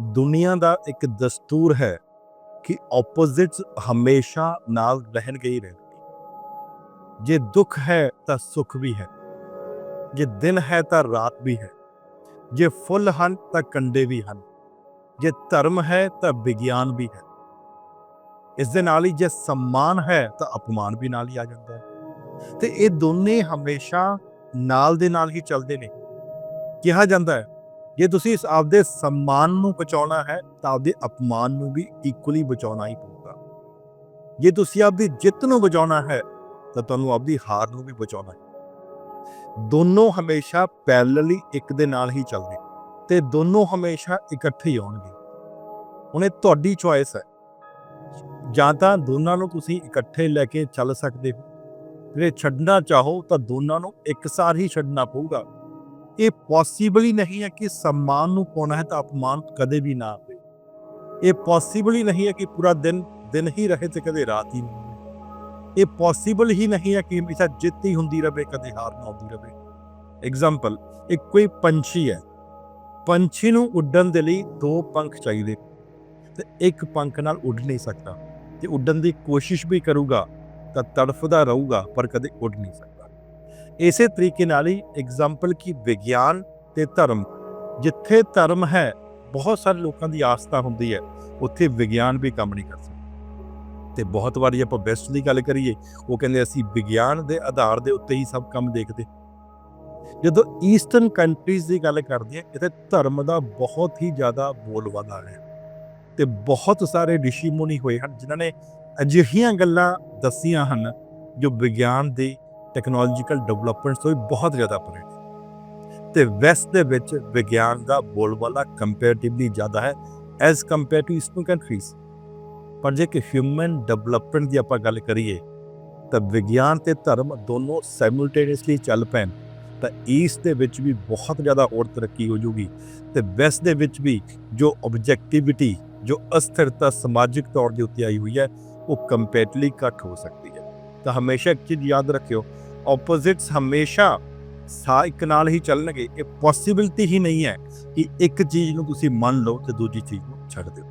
ਦੁਨੀਆ ਦਾ ਇੱਕ ਦਸਤੂਰ ਹੈ ਕਿ ਆਪੋਜ਼ਿਟਸ ਹਮੇਸ਼ਾ ਨਾਲ ਰਹਿਣਗੇ ਹੀ ਰਹਿਣਗੇ ਜੇ ਦੁੱਖ ਹੈ ਤਾਂ ਸੁੱਖ ਵੀ ਹੈ, ਜੇ ਦਿਨ ਹੈ ਤਾਂ ਰਾਤ ਵੀ ਹੈ, ਜੇ ਫੁੱਲ ਹਨ ਤਾਂ ਕੰਡੇ ਵੀ ਹਨ, ਜੇ ਧਰਮ ਹੈ ਤਾਂ ਵਿਗਿਆਨ ਵੀ ਹੈ। ਇਸ ਦੇ ਨਾਲ ਹੀ ਜੇ ਸਨਮਾਨ ਹੈ ਤਾਂ ਅਪਮਾਨ ਵੀ ਨਾਲ ਹੀ ਆ ਜਾਂਦਾ ਹੈ। ਤੇ ਇਹ ਦੋਨੇ ਹਮੇਸ਼ਾ ਨਾਲ ਦੇ ਨਾਲ ਹੀ ਚੱਲਦੇ ਨੇ। ਕਿਹਾ ਜਾਂਦਾ ਹੈ ਜੇ ਤੁਸੀਂ ਇਸ ਆਪਦੇ ਸਨਮਾਨ ਨੂੰ ਬਚਾਉਣਾ ਹੈ, ਤਾਂ ਆਪਦੇ ਅਪਮਾਨ ਨੂੰ ਵੀ ਇਕੁਅਲੀ ਬਚਾਉਣਾ ਹੀ ਪਊਗਾ। ਜੇ ਤੁਸੀਂ ਆਪਦੀ ਜਿੱਤ ਨੂੰ ਬਚਾਉਣਾ ਹੈ, ਤਾਂ ਤੁਹਾਨੂੰ ਆਪਦੀ ਹਾਰ ਨੂੰ ਵੀ ਬਚਾਉਣਾ ਹੈ। ਦੋਨੋਂ ਹਮੇਸ਼ਾ ਪੈਰਲਲੀ ਇੱਕ ਦੇ ਨਾਲ ਹੀ ਚੱਲਦੇ ਤੇ ਦੋਨੋਂ ਹਮੇਸ਼ਾ ਇਕੱਠੇ ਹੀ ਆਉਣਗੇ। ਹੁਣ ਇਹ ਤੁਹਾਡੀ ਚੁਆਇਸ ਹੈ। ਜਾਂ ਤਾਂ ਦੋਨਾਂ ਨੂੰ ਤੁਸੀਂ ਇਕੱਠੇ ਲੈ ਕੇ ਚੱਲ ਸਕਦੇ ਹੋ। ਜੇ ਛੱਡਣਾ ਚਾਹੋ ਤਾਂ ਦੋਨਾਂ ਨੂੰ ਇੱਕਸਾਰ ਹੀ ਛੱਡਣਾ ਪਊਗਾ। ਇਹ ਪੋਸੀਬਲ ਹੀ ਨਹੀਂ ਹੈ ਕਿ ਸਨਮਾਨ ਨੂੰ ਪਾਉਣਾ ਹੈ ਤਾਂ ਅਪਮਾਨ ਕਦੇ ਵੀ ਨਾ ਆਵੇ ਇਹ ਪੋਸੀਬਲ ਹੀ ਨਹੀਂ ਹੈ ਕਿ ਪੂਰਾ ਦਿਨ ਦਿਨ ਹੀ ਰਹੇ ਤੇ ਕਦੇ ਰਾਤ ਹੀ ਨਾ ਇਹ ਪੋਸੀਬਲ ਹੀ ਨਹੀਂ ਹੈ ਕਿ ਹਮੇਸ਼ਾ ਜਿੱਤ ਹੀ ਹੁੰਦੀ ਰਹੇ, ਕਦੇ ਹਾਰ ਨਾ ਹੁੰਦੀ ਰਹੇ। ਐਗਜ਼ਾਮਪਲ ਇੱਕ ਕੋਈ ਪੰਛੀ ਹੈ। ਪੰਛੀ ਨੂੰ ਉੱਡਣ ਦੇ ਲਈ ਦੋ ਪੰਖ ਚਾਹੀਦੇ। ਤੇ ਇੱਕ ਪੰਖ ਨਾਲ ਉੱਡ ਨਹੀਂ ਸਕਦਾ। ਤੇ ਉੱਡਣ ਦੀ ਕੋਸ਼ਿਸ਼ ਵੀ ਕਰੂਗਾ ਤਾਂ ਤੜਫਦਾ ਰਹੂਗਾ, ਪਰ ਕਦੇ ਉੱਡ ਨਹੀਂ ਸਕਦਾ। ਇਸੇ ਤਰੀਕੇ ਨਾਲ ਹੀ ਐਗਜ਼ਾਮਪਲ ਕੀ ਵਿਗਿਆਨ ਤੇ ਧਰਮ। ਜਿੱਥੇ ਧਰਮ ਹੈ, ਬਹੁਤ ਸਾਰੇ ਲੋਕਾਂ ਦੀ ਆਸਥਾ ਹੁੰਦੀ ਹੈ, ਉੱਥੇ ਵਿਗਿਆਨ ਵੀ ਕੰਮ ਨਹੀਂ ਕਰ ਸਕਦਾ। ਤੇ ਬਹੁਤ ਵਾਰੀ ਆਪਾਂ ਬੈਸਟ ਦੀ ਗੱਲ ਕਰੀਏ, ਉਹ ਕਹਿੰਦੇ ਅਸੀਂ ਵਿਗਿਆਨ ਦੇ ਆਧਾਰ ਦੇ ਉੱਤੇ ਹੀ ਸਭ ਕੰਮ ਦੇਖਦੇ। ਜਦੋਂ ਈਸਟਰਨ ਕੰਟਰੀਜ਼ ਦੀ ਗੱਲ ਕਰਦੇ ਆ ਇੱਥੇ ਧਰਮ ਦਾ ਬਹੁਤ ਹੀ ਜ਼ਿਆਦਾ ਬੋਲਬਾਲਾ ਹੈ। ਤੇ ਬਹੁਤ ਸਾਰੇ ਰਿਸ਼ੀ ਮੁਨੀ ਹੋਏ ਹਨ, ਜਿਨ੍ਹਾਂ ਨੇ ਅਜਿਹੀਆਂ ਗੱਲਾਂ ਦੱਸੀਆਂ ਹਨ, ਜੋ ਵਿਗਿਆਨ ਦੀ ਟੈਕਨੋਲੋਜੀਕਲ ਡਿਵੈਲਪਮੈਂਟ ਤੋਂ ਵੀ ਬਹੁਤ ਜ਼ਿਆਦਾ ਪਰੇ ਨੇ। ਤੇ ਵੈਸਟ ਦੇ ਵਿੱਚ ਵਿਗਿਆਨ ਦਾ ਬੋਲਬਾਲਾ ਕੰਪੈਰੀਟਿਵਲੀ ਜ਼ਿਆਦਾ ਹੈ as compare to eastern countries ਪਰ ਜੇ ਕਿ ਹਿਊਮਨ ਡਿਵੈਲਪਮੈਂਟ ਦੀ ਆਪਾਂ ਗੱਲ ਕਰੀਏ, ਤਾਂ ਵਿਗਿਆਨ ਤੇ ਧਰਮ ਦੋਨੋਂ ਸਾਈਮultaneously ਚੱਲ ਪੈਣ, ਤਾਂ ਈਸਟ ਦੇ ਵਿੱਚ ਵੀ ਬਹੁਤ ਜ਼ਿਆਦਾ ਹੋਰ ਤਰੱਕੀ ਹੋ ਜੂਗੀ। ਤੇ ਵੈਸਟ ਦੇ ਵਿੱਚ ਵੀ ਜੋ ਆਬਜੈਕਟਿਵਿਟੀ ਜੋ ਅਸਥਿਰਤਾ ਸਮਾਜਿਕ ਤੌਰ ਦੇ ਉੱਤੇ ਆਈ ਹੋਈ ਹੈ, ਉਹ ਕੰਪੈਰੀਟਿਵਲੀ ਘੱਟ ਹੋ ਸਕਦੀ ਹੈ। ਤਾਂ ਹਮੇਸ਼ਾ ਇੱਕ ਚੀਜ਼ ਯਾਦ ਰੱਖਿਓ ਆਪੋਜ਼ਿਟਸ ਹਮੇਸ਼ਾ ਸਾ, ਇੱਕ ਨਾਲ ਹੀ ਚੱਲਣਗੇ। ਇਹ ਪੋਸਿਬਿਲਟੀ ਹੀ ਨਹੀਂ ਹੈ ਕਿ ਇੱਕ ਚੀਜ਼ ਨੂੰ ਤੁਸੀਂ ਮੰਨ ਲਓ ਤੇ ਦੂਜੀ ਚੀਜ਼ ਨੂੰ ਛੱਡ ਦਿਓ।